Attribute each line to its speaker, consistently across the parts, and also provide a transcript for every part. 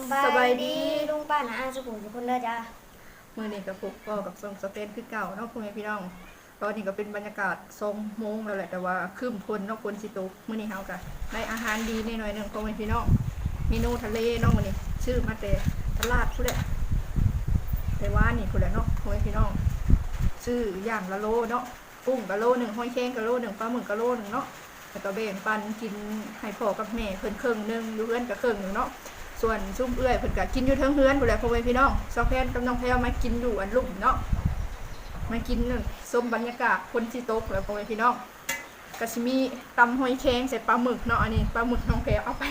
Speaker 1: ำบาย
Speaker 2: สบายดี
Speaker 1: ลุงป้านะอาสุขุมทุกคนเด้อจ้า
Speaker 2: มือนี้กับพวกก็กับทรงสเปนคือเก่าเนาะพ่อแม่พี่น้องตอนนี้ก็เป็นบรรยากาศทรงโมงแล้วแหละแต่ว่าครึ้มพลเนาะพลสิตกมื้อนี้เฮาก็ได้อาหารดีนิดหน่อยหนึงพ่อแม่พี่น้องเมนูทะเลเนาะมื้อนี้ชื่อมาแต่ตลาดพุ่นแหละแต่ว่านี่พุ่นแหละเนาะพ่อแม่พี่น้องชื่อย่างละโลเนาะกุ้งกะโลหนึ่งหอยแครงกะโลหนึ่งปลาหมึกกะโลหนึ่งเนาะแล้วก็แบ่งปันกินให้พ่อกับแม่เพิ่นครึ่งหนึงอยู่เพื่อนกับครึ่งหนึงเนาะ ส่วนซุ่มเอื้อยเพิ่นก็กินอยู่เทิงเฮือนพุ่นแหละพ่อแม่พี่น้องซอกแพนกับน้องแพรวมากินอยู่อันลุ่มเนาะมากินนั่นส้มบรรยากาศคนสิตกแล้วพ่อแม่พี่น้องก็สิมีตำหอยแครงใส่ปลาหมึกเนาะอันนี้ปลาหมึกน้องแพรเอาไป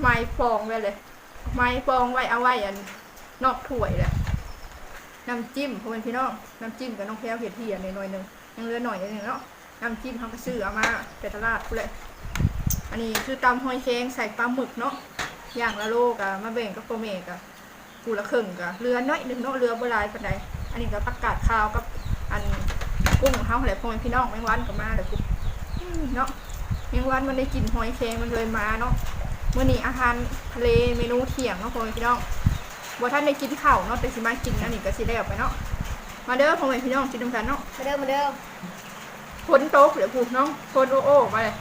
Speaker 2: ไม้ฟองไว้เลย ไม้ฟองไว้เอาไว้อันนอกถ้วยแหละน้ำจิ้มพ่อแม่พี่น้องน้ำจิ้มกับน้องแพรวเผ็ดเทียนหน่อยหนึ่งยังเหลือหน่อยหนึงเนาะน้ำจิ้มเขาก็ซื้อเอามาแต่ตลาดพุ่นแหละอันนี้คือตำหอยแครงใส่ปลาหมึกเนาะ อย่างละโลกอะมาแบ่งกับโปรเมกอะกูละครึ่งกะเรือน้อยหนึงเนาะเรือโบราณปานใดอันนี้ก็ประกาศข่าวกับอันกุ้งเฮาแหละพ่อแม่พี่น้องแมงวันก็มาแหละกูอืมเนาะแมงวันมันได้กินหอยแครงมันเลยมาเนาะมื้อนี้อาหารทะเลเมนูเที่ยงเนาะพ่อแม่พี่น้องบ่ท่านได้กินข้าวเนาะแต่สิมากินอันนี้ก็สิได้ออกไปเนาะมาเด้อพ่อแม่พี่น้องกินนำกันเนาะ
Speaker 1: มาเด้อมาเด้อ
Speaker 2: ฝนตกเดี๋ยวพูดน้องฝนโอ้โอ้ไปเลย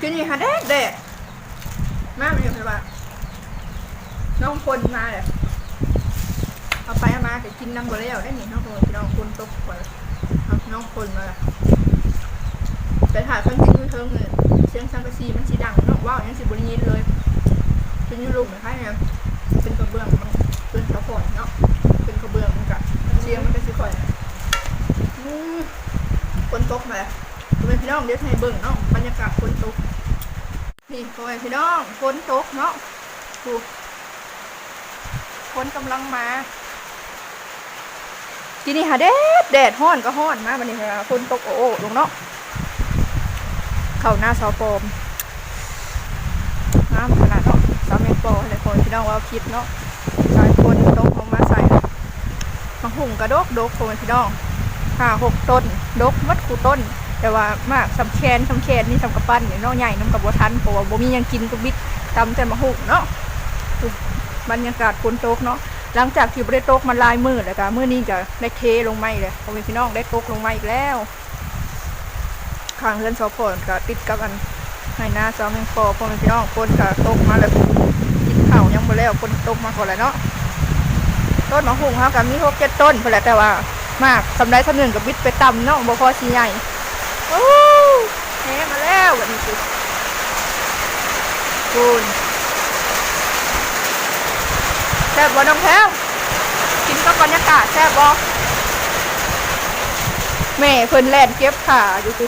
Speaker 2: กินนี่ฮะแดดแดด มาไม่อยู่ใช่ปะน้องคนมาเลยเอาไปเอามาแต่กินน้ำบ่แล้วได้หนี่น้องคนพี่น้องคนตกไปเอาน้องคนมาแต่ถ่ายคนกินอยู่เทิงเลยเสียงสังกะสีมันสีดังเนาะว้าวยังสิบริยินเลยเป็นยูรุมนะคะเนี่ยเป็นกระเบื้องมันเป็นกระฝอยเนาะเป็นกระเบื้องมันกะเสียงมันก็สิค่อยอืมฝนตกมาพ่อแม่พี่น้องเดี๋ยวให้เบิ่งเนาะบรรยากาศฝนตก นี่พ่อแม่พี่น้องฝนตกเนาะดูฝนกำลังมาทีนี้หาแดดแดดห้อนก็ห้อนมาบันนี้ค่ะฝนตกโอ้ลงเนาะเข้าหน้าซอปอมน้ำขนาดเนาะสามเมตรปอให้พ่อแม่พี่น้องว่าคิดเนาะสายฝนตกลงมาใส่มาหุ่งกระดกดกพ่อแม่พี่น้องห้าหกต้น ดกมัดคูต้น แต่ว่ามากสำแคนสำแคนนี่สำกระปั้นเนี่ยเนาะใหญ่น้ำกับบัทันเพราะว่าบ่มียังกินก็บิดตำแต่มาหุกเนาะอุ๊ยบรรยากาศฝนตกเนาะหลังจากที่บ่ได้ตกมันลายมืดแล้วก็มือนี้จะได้เทลงไม้เลยพ่อแม่พี่น้องได้ตกลงไม้อีกแล้วข้างเรือนสพอนก็ติดกับอันให้หน้าซอมแมงปอพ่อแม่พี่น้องฝนก็ตกมาแล้วกินข้าวยังบ่แล้วฝนตกมาก่อนแล้วเนาะต้นมะฮุงเฮาก็มีหกเจ็ดต้นเพุ่นแหละแต่ว่ามากสำได้สำเนึงกับบิดไปต่ำเนาะบ่พอสีใหญ่ โอ้แหมาแล้ววันนี้สิคุณแซ่บบ่น้องแพ้วกินกับรรยากาศแซ่บบ่แม่เพิ่นแล่นเก็บผ่าอยู่สิ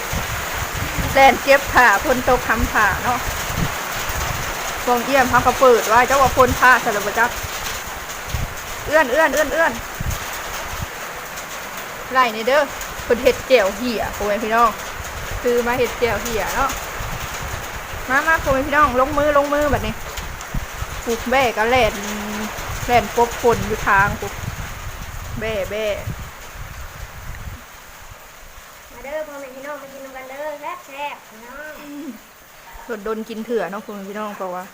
Speaker 2: แล่นเก็บผ่าเพิ่นตกทำผ่าเนาะฟองเอี่ยมเขาก็เปิดไว้เจ้าว่าพ่นผ้าสารบจักเอื้อนเอื้อนเอื้อนเอื้อนไล่ในเด้อเพิ่นเห็ดเจียวเหี่ยโอ้ยพี่น้อง คือมาเห็ดเจียวเหี่ยเนาะมามาโอ้ยพี่น้องลงมือลงมือแบบนี้ปลูกแบ่ก็แล่นแล่นปบฝนอยู่ทางปลูกแบ่แบ่
Speaker 1: มาเด้อพ่อแม่พี่น้องมากินนำกันเด้อแซ่บแซ่บพี่น้อง
Speaker 2: สดดนกินเถื่อเนาะคุณพี่น้องเพราะว่า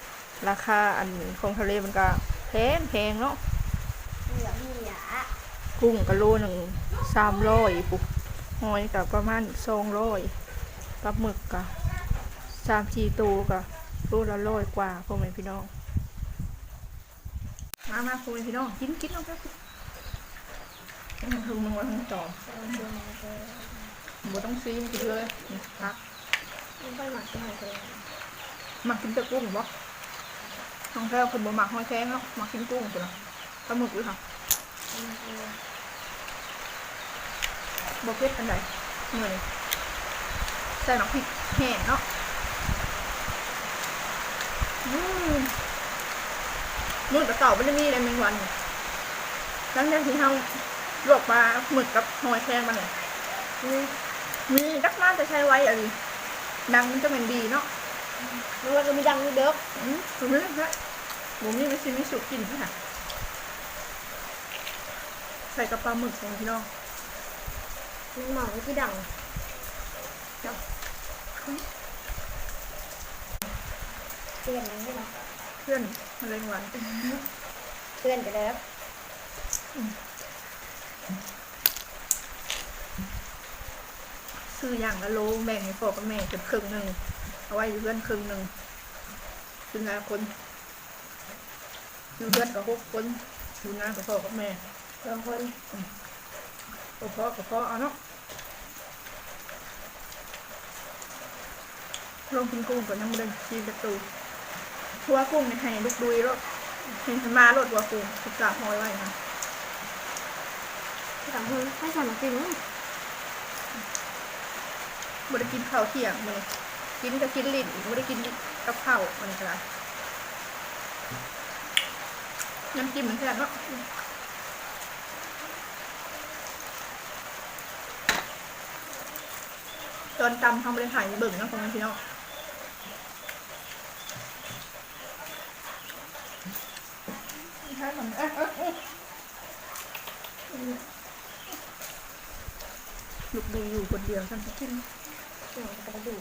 Speaker 2: ราคาอันของทะเลมันก็แพงแพงเนาะ
Speaker 1: เหลือมีหยา
Speaker 2: กุ้งกะโลหนึ่งสามร้อยปุ๊บหอยกับประมาณสองร้อย ปลาหมึกกับสามสี่ตัวกับโลละร้อยกว่าพ่อแม่พี่น้อง มามาพ่อแม่พี่น้องกินกินเอาไปมันคือมึงว่าทั้งจอมบ่ต้องซีมันกินเลยนี่พัก
Speaker 1: ไม่ค่อยหมักกันเลย
Speaker 2: มักกินแต่กุ้งบ่น้องแก้วคนบ่มักหอยแครงเนาะมักกินกุ้งตัวละปลาหมึกด้วยค่ะบเก็ตอันใดเหนื่อยใส่หมักพริกแห้งเนาะอืมมือกับเต่าไม่ได้มีอะไรแมงวันเนี่ยหลังจากที่เราลวกปลาหมึกกับหอยแครงมาเนี่ยมีมีดักน้ำจะใช้ไว้อะไรดังมันจะเป็นดีเนาะ
Speaker 1: มันว่าก็มีดังอยู่เด้อ
Speaker 2: อืมผมไม่ได้ใช่ผมมีวิซิมิสุกินค่ะใส่กับปลาหมึกของพี่น้อง
Speaker 1: มันหมองที่ดัง
Speaker 2: เจ้า
Speaker 1: เปลี่ยนเลยใช่ไหม
Speaker 2: อพื่อนมะเร็งหวาน
Speaker 1: เพื่อนไปแล้ว
Speaker 2: ซื้ออย่างละโลแบ่งให้พ่อกับแม่เป็นครึ่งหนึ่งเอาไว้อยู่เพื่อนครึ่งหนึ่งคือนาคนอยู่เพื่อนกับหกคนอยู่นากับพ่อกับแม่
Speaker 1: สองคน
Speaker 2: กับพ่อกับพ่อเอาเนาะ ลงกินกุ้งก่อนยังไม่ได้กินประตูทัวกุ้งในให้ลูกดุยรถเห็นมารถวัวกุ้งสุกสาหอยไว้นะ
Speaker 1: สามคนให้สามกิน
Speaker 2: ไม่ได้กินข้าวเที่ยงมันกินก็กินลิ้นไม่ได้กินกับข้าวมันก็ได้น้ำจิ้มมันแซ่บเนาะตอนตำทำบริหารเบิ่งเนาะของมันพี่น้อง ใช่ผมเอ๊ะเอ๊ะเอ๊ะลูกดูอยู่คนเดียวฉันกิน
Speaker 1: เกี่ยวกระดูก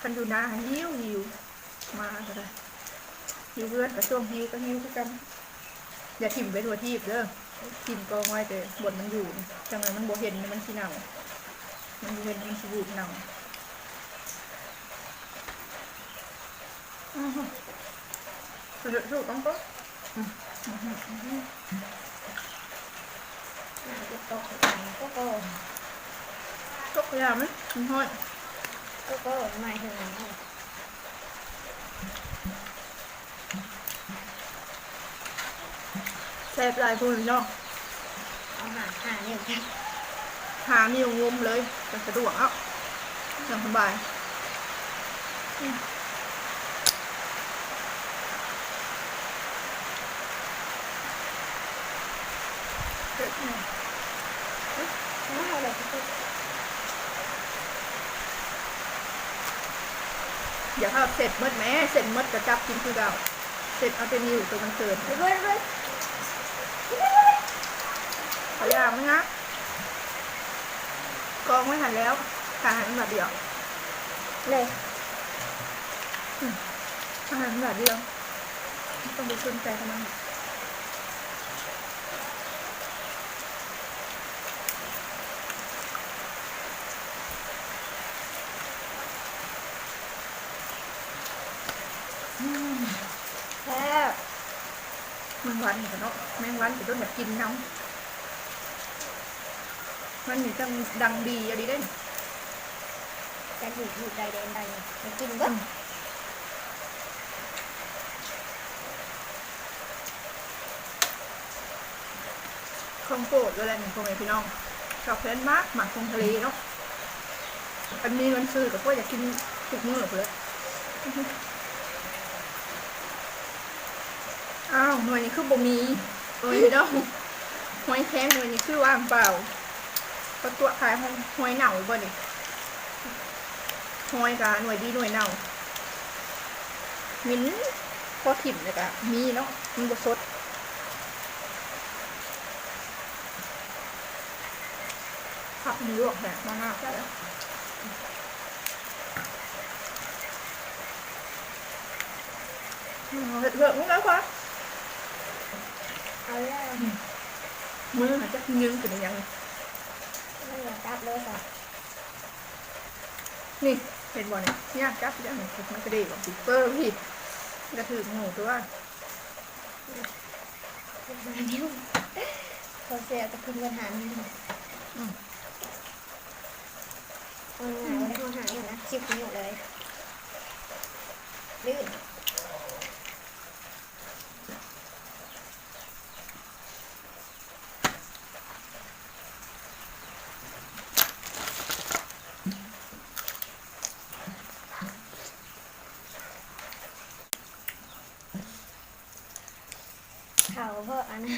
Speaker 2: คันอยู่นาหิวหิวมาก็ได้หิวเลือดกับช่วงหิวก็หิวคือกัน อย่าถิ่มไปทัวทีบเด้อถิ่มกองไว้แต่บนมันอยู่จังไรมันบ่เห็นมันสิเน่ามันเห็นมันสิบูดเน่า อื้อหือสุดสุดต้องก็
Speaker 1: ก็ก็ก็ก็
Speaker 2: ตกยาไหมมันห้อย
Speaker 1: ก็ก็หมายถึง
Speaker 2: แซ่บหลายคนเนาะ
Speaker 1: เอาหาหาเนี่ยค่ะ
Speaker 2: หานิ้วงมเลยจะสะดวกเอ้าอย่างสบาย อืม
Speaker 1: ไม่เอาเลยก็
Speaker 2: อย่าเข้าเสร็จหมดแม่เสร็จหมดกระจับกินคือเก่าเสร็จเอาเป็นนิ้วตัวมันเกิน
Speaker 1: ไปด้วยด้วย
Speaker 2: ขอยางไหมนะกองไม่หันแล้วอาหารแบบเดียว
Speaker 1: เลย
Speaker 2: อาหารแบบเดียวต้องไปสนใจทำไมอื
Speaker 1: แซ่บ
Speaker 2: แมงวันกันเนาะแมงวันจะต้องแบบกินน้ำมันนี่จังดังดีอะไรเด้น
Speaker 1: จะอยู่อยู่ใดเดนใดไปกินบ้าง
Speaker 2: ของโปรดเลยแหละนี่พ่อแม่พี่น้องชอบเพลนมากหมักคงทะเลเนาะอันนี้มันซื้อกับว่าอยากกินทุกมื้อเลย อ้าวหน่วยนี้คือบ่มีหน่วยพี่น้องหอยแข็งหน่วยนี้คือว่างเปล่าก็ตัวขายหอยหอยเหน่าบ่นี่หอยกะหน่วยดีหน่วยเน่ามิ้นพอถิ่มเลยกะมีเนาะมันบ่สดผักมีลวกแบบมากๆเลยเผ็ดเผ็ดมึงแล้วคะ
Speaker 1: เอาแล้ว
Speaker 2: มือหาจะยืนเป็นยัง
Speaker 1: ไม่อยากจับเลยค่ะ
Speaker 2: นี่เห็นบ่เนี่ยเนี่ยจับยังเผ็ดมันกระเดี่ยวซุปเปอร์พี่กระถือหมูตัว
Speaker 1: นิ้วพอเสียจะขึ้นปัญหานี่มันหาไม่ได้ปัญหาอยู่นะชิบนิ้วเลยลื่น ข่าวเพราะ อันนี้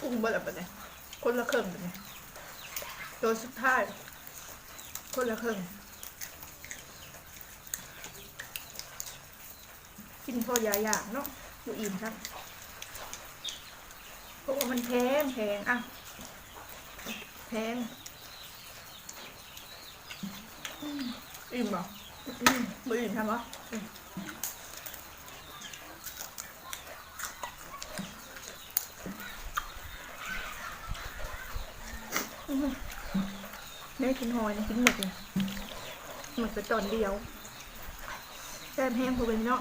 Speaker 2: กุ้งบลอไปเลยคนละเครึ่องไปเลยตัวสุดท้าย คนละเครึ่องกินพอยาอย่างเนาะอยู่อิ่มครับโอ้มันแพงแพงอะแพง อืมอิ่มเหรออืมไม่อิ่มทำวะอืมอืมได้กินหอยนะกินหมึกเลยหมึกไปตอนเดียวแซ่บแห้งพอเป็นเนาะ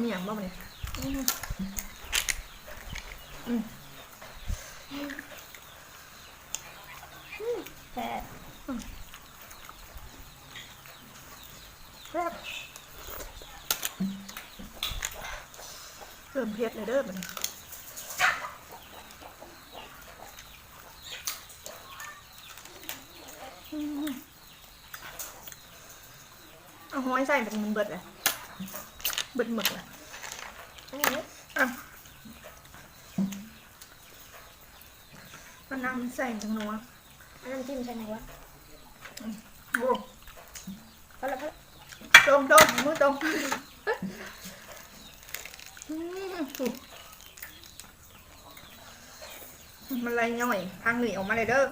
Speaker 2: มีอย่างบ้างไหมอืมอืม
Speaker 1: แซ่บ
Speaker 2: แซ่บเริ่มเผ็ดเลยเด้อมันอืมเอาหอยใส่เป็นมันเบิดเลยเบิดหมึกเลย
Speaker 1: อะ
Speaker 2: มันน้ำใส่จังนัว
Speaker 1: นน้ำจิ้มใช่ไหมวะ
Speaker 2: โอ้
Speaker 1: พอแล้วพอแล้ว
Speaker 2: ตรงตรงมือตรงอืมมันไรย่อยทางหนีออกมาเลยเด้อ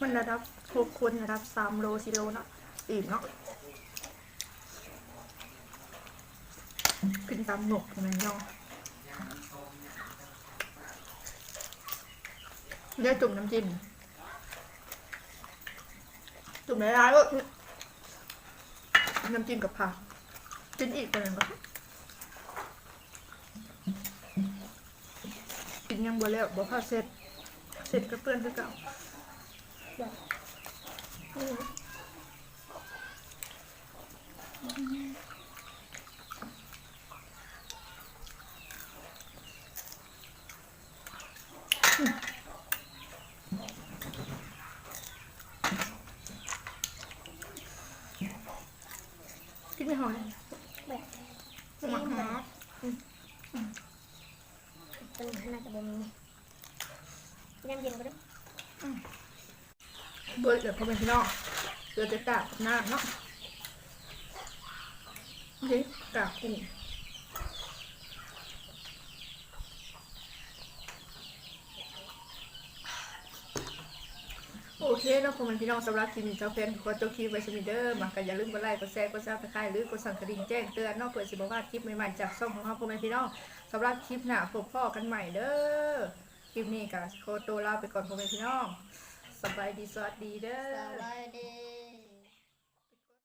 Speaker 2: มันระดับหกคนระดับสามโลสี่โลเนาะอิ่มเนาะขึ้นตามหนกใช่ไหมเนาะ เดี๋ยวจุ่มน้ำจิ้ม จุ่มในร้านก็น้ำจิ้มกับผักกินอีกเป็นยังไงกินยังบ่แล้วบ่พาเสร็จ เสร็จก็เปื้อนคือเก่า
Speaker 1: นี่น
Speaker 2: ไม่หอย
Speaker 1: แบบซีมแบบเป็นขนาดกระบอกนี้น้ำเย็นก็ได้
Speaker 2: เบิดเดี๋ยวพอเป็นพี่น้องเดี๋ยวจะกราบหน้าเนาะโอเคกราบกุ้ง เคเนาะพอแม่พี่น้องสำหรับคลิปนี้เจ้าแฟนขอจบคลิปไว้สมิเดอร์มากันอย่าลืมกดไลค์กดแชร์กดซับสไครต์หรือกดสั่นกระดิ่งแจ้งเตือนนอกเปิดสิบอกว่าคลิปใหม่ๆจากช่องของเราพอแม่พี่น้องสำหรับคลิปหน้าพบพ่อกันใหม่เด้อคลิปนี้ก็ขอตัวลาไปก่อนพอแม่พี่น้องสบายดีสวัสดีเด้
Speaker 1: ส
Speaker 2: อ
Speaker 1: วัสดี